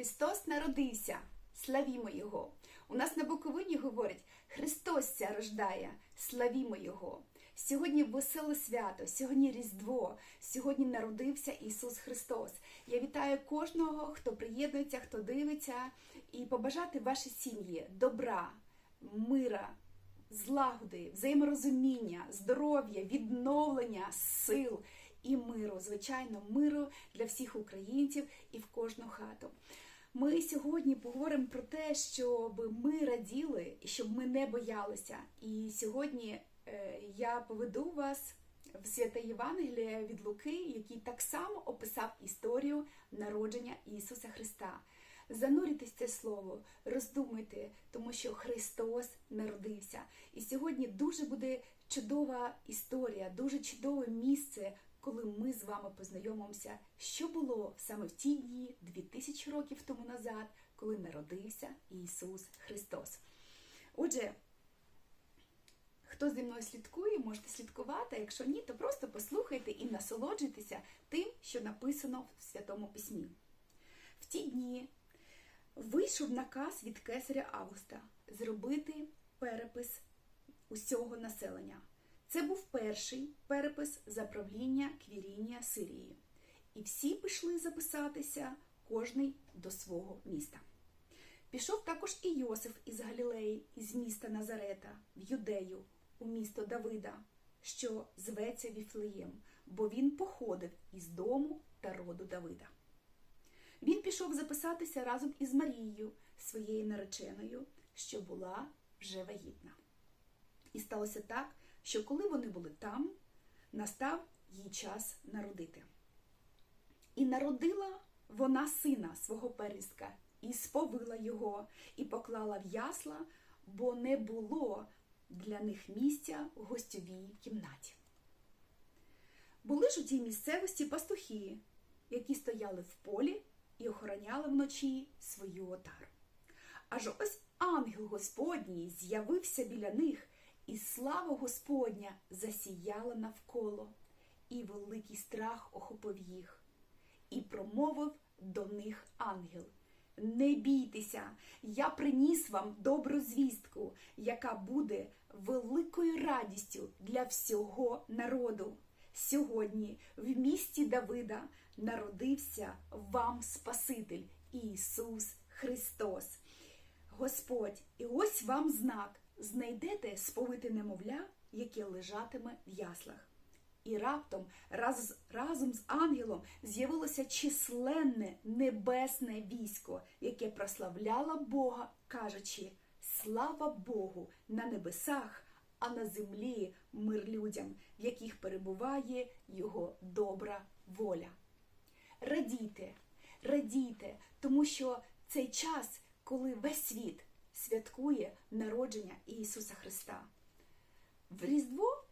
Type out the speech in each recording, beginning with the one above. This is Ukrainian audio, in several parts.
Христос народився, славімо Його. У нас на Буковині говорять Христос ся рождає, славімо Його. Сьогодні веселе свято, сьогодні Різдво, сьогодні народився Ісус Христос. Я вітаю кожного, хто приєднується, хто дивиться, і побажати вашій сім'ї добра, мира, злагоди, взаєморозуміння, здоров'я, відновлення, сил і миру, звичайно, миру для всіх українців і в кожну хату. Ми сьогодні поговоримо про те, щоб ми раділи і щоб ми не боялися. І сьогодні е, я поведу вас в святе Євангеліє від Луки, який так само описав історію народження Ісуса Христа. Занурюйтесь це слово, роздумуйте, тому що Христос народився. І сьогодні дуже буде чудова історія, дуже чудове місце, коли ми з вами познайомимося, що було саме в ті дні, 2000 років тому назад, коли народився Ісус Христос. Отже, хто зі мною слідкує, можете слідкувати. а Якщо ні, то просто послухайте і насолоджуйтеся тим, що написано в Святому Письмі. В ті дні вийшов наказ від кесаря Августа зробити перепис усього населення. Це був перший перепис за правління Квірінія Сирії. І всі пішли записатися, кожний до свого міста. Пішов також і Йосиф із Галілеї, із міста Назарета, в Юдею, у місто Давида, що зветься Віфлеєм, бо він походив із дому та роду Давида. Він пішов записатися разом із Марією, своєю нареченою, що була вже вагітна. І сталося так, що коли вони були там, настав їй час народити. І народила вона сина свого первістка, і сповила його, і поклала в ясла, бо не було для них місця в гостьовій кімнаті. Були ж у тій місцевості пастухи, які стояли в полі і охороняли вночі свою отару. Аж ось ангел Господній з'явився біля них, і слава Господня засіяла навколо, і великий страх охопив їх, і промовив до них ангел. Не бійтеся, я приніс вам добру звістку, яка буде великою радістю для всього народу. Сьогодні в місті Давида народився вам Спаситель Ісус Христос. Господь, і ось вам знак. Знайдете сповите немовля, яке лежатиме в яслах. І раптом раз, разом з ангелом з'явилося численне небесне військо, яке прославляло Бога, кажучи: Слава Богу на небесах, а на землі мир людям, в яких перебуває Його добра воля. Радійте, радійте, тому що цей час, коли весь світ святкує народження Ісуса Христа. В Різдво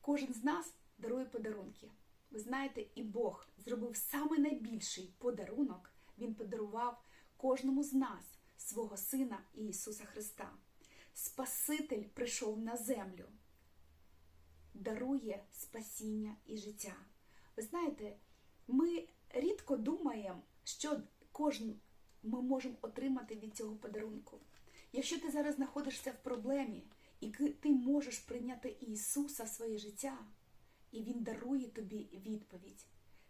кожен з нас дарує подарунки. Ви знаєте, і Бог зробив саме найбільший подарунок. Він подарував кожному з нас свого Сина Ісуса Христа. Спаситель прийшов на землю, дарує спасіння і життя. Ви знаєте, ми рідко думаємо, що кожен ми можемо отримати від цього подарунку. Якщо ти зараз знаходишся в проблемі, і ти можеш прийняти Ісуса в своє життя, і Він дарує тобі відповідь.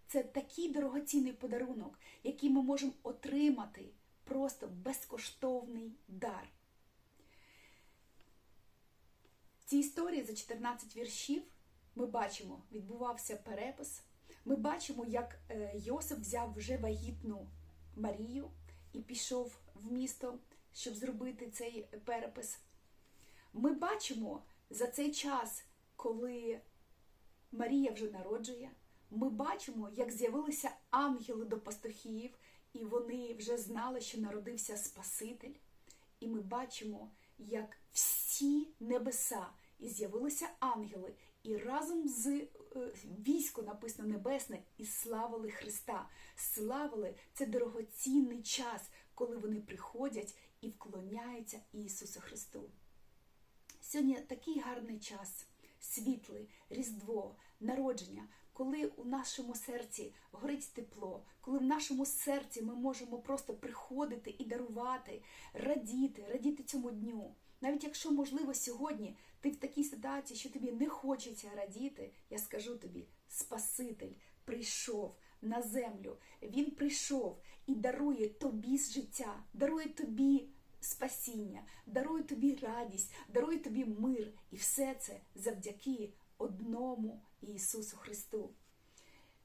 Це такий дорогоцінний подарунок, який ми можемо отримати просто безкоштовний дар. В цій історії за 14 віршів ми бачимо, відбувався перепис. Ми бачимо, як Йосип взяв вже вагітну Марію і пішов в місто, щоб зробити цей перепис. Ми бачимо за цей час, коли Марія вже народжує, ми бачимо, як з'явилися ангели до пастухів, і вони вже знали, що народився Спаситель. І ми бачимо, як всі небеса і з'явилися ангели, і разом з е, військо написано небесне, і славили Христа. Славили це дорогоцінний час, коли вони приходять і вклоняються Ісусу Христу. Сьогодні такий гарний час, світлий, Різдво, народження. коли у нашому серці горить тепло, коли в нашому серці ми можемо просто приходити і дарувати, радіти, радіти цьому дню. Навіть якщо, можливо, сьогодні ти в такій ситуації, що тобі не хочеться радіти, я скажу тобі: Спаситель прийшов на землю, Він прийшов і дарує тобі життя, дарує тобі спасіння, дарує тобі радість, дарує тобі мир. І все це завдяки одному Ісусу Христу.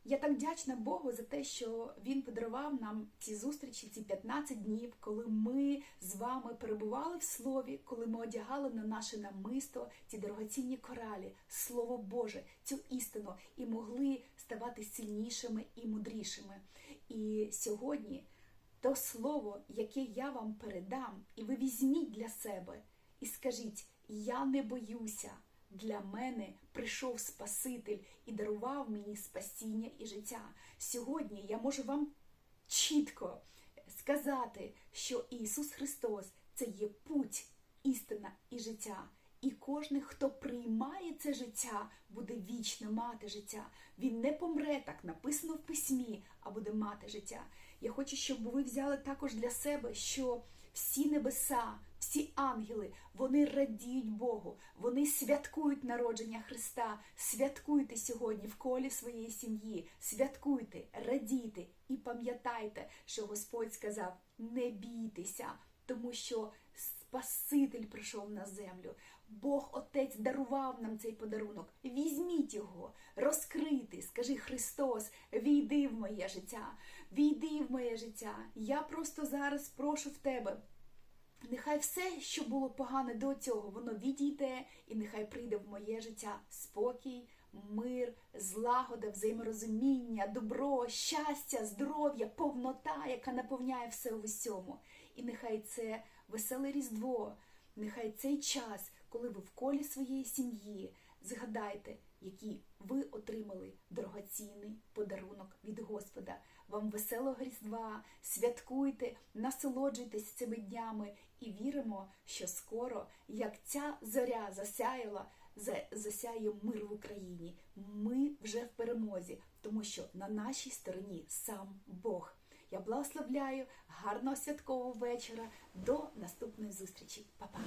Я так вдячна Богу за те, що Він подарував нам ці зустрічі, ці 15 днів, коли ми з вами перебували в слові, коли ми одягали на наше намисто ці дорогоцінні коралі, Слово Боже, цю істину, і могли ставати сильнішими і мудрішими. І сьогодні то слово, яке я вам передам, і ви візьміть для себе і скажіть: Я не боюся. Для мене прийшов Спаситель і дарував мені спасіння і життя. Сьогодні я можу вам чітко сказати, що Ісус Христос це є путь, істина і життя. І кожен, хто приймає це життя, буде вічно мати життя. Він не помре, так написано в письмі, а буде мати життя. Я хочу, щоб ви взяли також для себе, що всі небеса, всі ангели, вони радіють Богу, вони святкують народження Христа. Святкуйте сьогодні в колі своєї сім'ї, святкуйте, радійте і пам'ятайте, що Господь сказав: не бійтеся, тому що Спаситель прийшов на землю. Бог Отець дарував нам цей подарунок. Візьміть його, розкрити, скажи Христос, війди в моє життя, війди в моє життя. Я просто зараз прошу в тебе. Нехай все, що було погане до цього, воно відійде, і нехай прийде в моє життя спокій, мир, злагода, взаєморозуміння, добро, щастя, здоров'я, повнота, яка наповняє все в усьому. І нехай це веселе Різдво, нехай цей час, коли ви в колі своєї сім'ї, згадайте, який ви отримали дорогоцінний подарунок від Господа. Вам веселого Різдва, святкуйте, насолоджуйтесь цими днями і віримо, що скоро, як ця зоря засяяла, засяє мир в Україні. Ми вже в перемозі, тому що на нашій стороні сам Бог. Я благословляю гарного святкового вечора. До наступної зустрічі, Па-па!